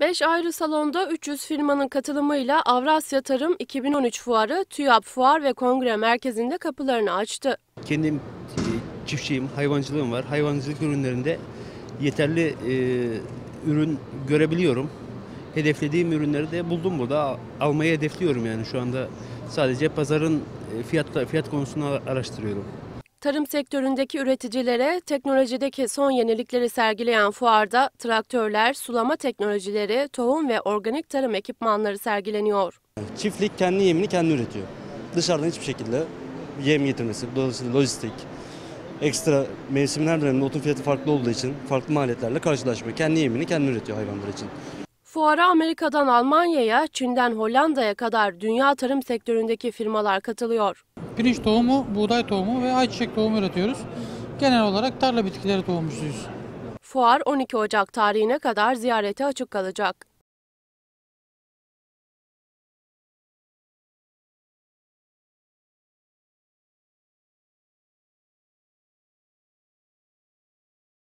5 ayrı salonda 300 firmanın katılımıyla Avrasya Tarım 2013 Fuarı TÜYAP Fuar ve Kongre Merkezi'nde kapılarını açtı. Kendim e, çiftçiyim, hayvancılığım var. Hayvancılık ürünlerinde yeterli e, ürün görebiliyorum. Hedeflediğim ürünleri de buldum burada. Almayı hedefliyorum yani şu anda. Sadece pazarın e, fiyat fiyat konusunu araştırıyorum. Tarım sektöründeki üreticilere teknolojideki son yenilikleri sergileyen fuarda traktörler, sulama teknolojileri, tohum ve organik tarım ekipmanları sergileniyor. Çiftlik kendi yemini kendi üretiyor. Dışarıdan hiçbir şekilde yem getirmesi, dolayısıyla lojistik, ekstra mevsimin her döneminde otun fiyatı farklı olduğu için farklı maliyetlerle karşılaşmıyor. Kendi yemini kendi üretiyor hayvanlar için. Fuara Amerika'dan Almanya'ya, Çin'den Hollanda'ya kadar dünya tarım sektöründeki firmalar katılıyor. Pirinç tohumu, buğday tohumu ve ayçiçek tohumu üretiyoruz. Genel olarak tarla bitkileri tohumcusuyuz. Fuar 12 Ocak tarihine kadar ziyarete açık kalacak.